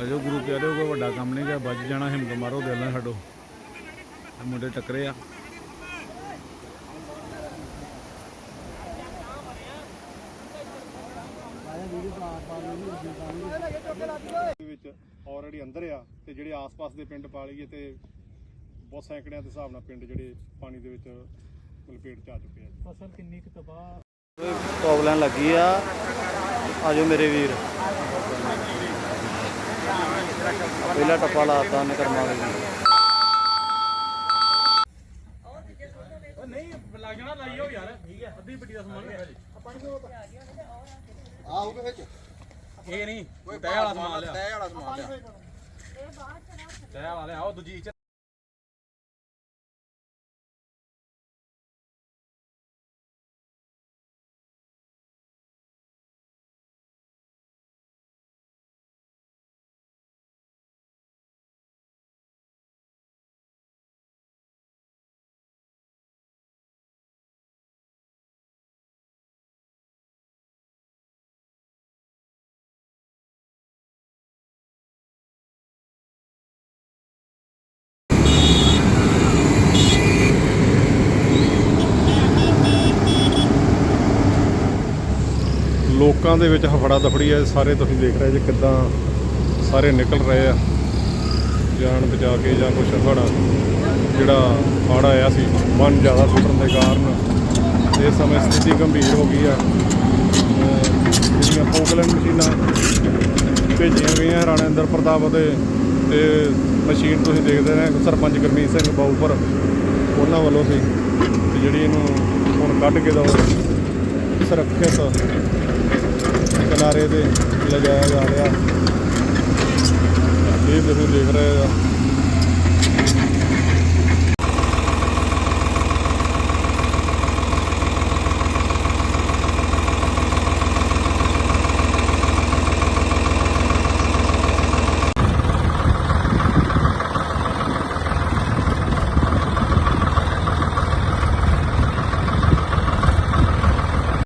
ਆਜੋ ਗੁਰੂ ਪਿਆਰਿਓ ਕੋਈ ਵੱਡਾ ਕੰਮ ਨਹੀਂ ਗਿਆ ਵੱਜ ਜਾਣਾ ਹਿੰਮਤ ਮਾਰੋ ਦਿਲ ਨਾਲ ਛੱਡੋ। ਇਹ ਮੁੰਡੇ ਟੱਕਰੇ ਆ। ਦੇ ਵਿੱਚ ਆਲਰੇਡੀ ਅੰਦਰ ਆ ਤੇ ਜਿਹੜੇ ਆਸ-ਪਾਸ ਦੇ ਪਿੰਡ ਪਾ ਲਈਏ ਤੇ ਬਹੁਤ ਸੈਂਕੜਿਆਂ ਦੇ ਹਿਸਾਬ ਨਾਲ ਪਿੰਡ ਜਿਹੜੇ ਪਾਣੀ ਦੇ ਵਿੱਚ ਲਪੇਟ ਚ ਆ ਚੁੱਕੇ ਆ ਫਸਲ ਕਿੰਨੀ ਕੁ ਤਬਾਹ? ਪ੍ਰੋਬਲਮ ਲੱਗੀ ਆ? ਆਜੋ ਮੇਰੇ ਵੀਰ। ਪਹਿਲਾ ਟੱਪਾ ਲਾਤਾ ਉਹਨੇ ਕਰਮਾ ਵਾਲੇ ਨੇ ਨਹੀਂ ਲੱਗ ਜਾਣਾ ਲਾਈਓ ਯਾਰ ਠੀਕ ਹੈ ਅੱਧੀ ਪੱਟੀ ਦਾ ਸਮਾਨ ਲਿਆ। ਜੀ ਆਉਗੇ ਵਿੱਚ ਇਹ ਨਹੀਂ ਤੈ ਵਾਲਾ ਸਮਾਨ ਲਿਆ। ਤੈ ਵਾਲਾ ਸਮਾਨ ਲਿਆ ਤੈ ਵਾਲਾ ਲਿਆ ਉਹ ਦੂਜੀ ਲੋਕਾਂ ਦੇ ਵਿੱਚ ਹਫੜਾ ਦਫੜੀ ਹੈ, ਸਾਰੇ ਤੁਸੀਂ ਦੇਖ ਰਹੇ ਜੇ ਕਿੱਦਾਂ ਸਾਰੇ ਨਿਕਲ ਰਹੇ ਆ। ਜਾਨ ਬਚਾ ਕੇ ਜਾਂ ਕੁਛ ਹਫੜਾ ਜਿਹੜਾ ਹੜ੍ਹ ਆਇਆ ਸੀ, ਮਨ ਜ਼ਿਆਦਾ ਸੁੱਟਣ ਦੇ ਕਾਰਨ ਇਸ ਸਮੇਂ ਸਥਿਤੀ ਗੰਭੀਰ ਹੋ ਗਈ ਆ। ਜਿਹੜੀਆਂ ਪੋਕਲੈਂਡ ਮਸ਼ੀਨਾਂ ਭੇਜੀਆਂ ਗਈਆਂ ਰਾਣਾ ਇੰਦਰ ਪ੍ਰਤਾਪ ਦੇ ਤੇ ਮਸ਼ੀਨ ਤੁਸੀਂ ਦੇਖਦੇ ਰਹੇ, ਸਰਪੰਚ ਗੁਰਮੀਤ ਸਿੰਘ ਬਾਊਪਰ, ਉਹਨਾਂ ਵੱਲੋਂ ਸੀ। ਤੇ ਜਿਹੜੀ ਇਹਨੂੰ ਹੁਣ ਕੱਢ ਕੇ ਦੋ, ਸੁਰੱਖਿਅਤ ਕਿਨਾਰੇ ਤੇ ਲਗਾਇਆ ਜਾ ਰਿਹਾ। ਇਹ ਤੁਸੀਂ ਦੇਖ ਰਹੇ ਹੋ।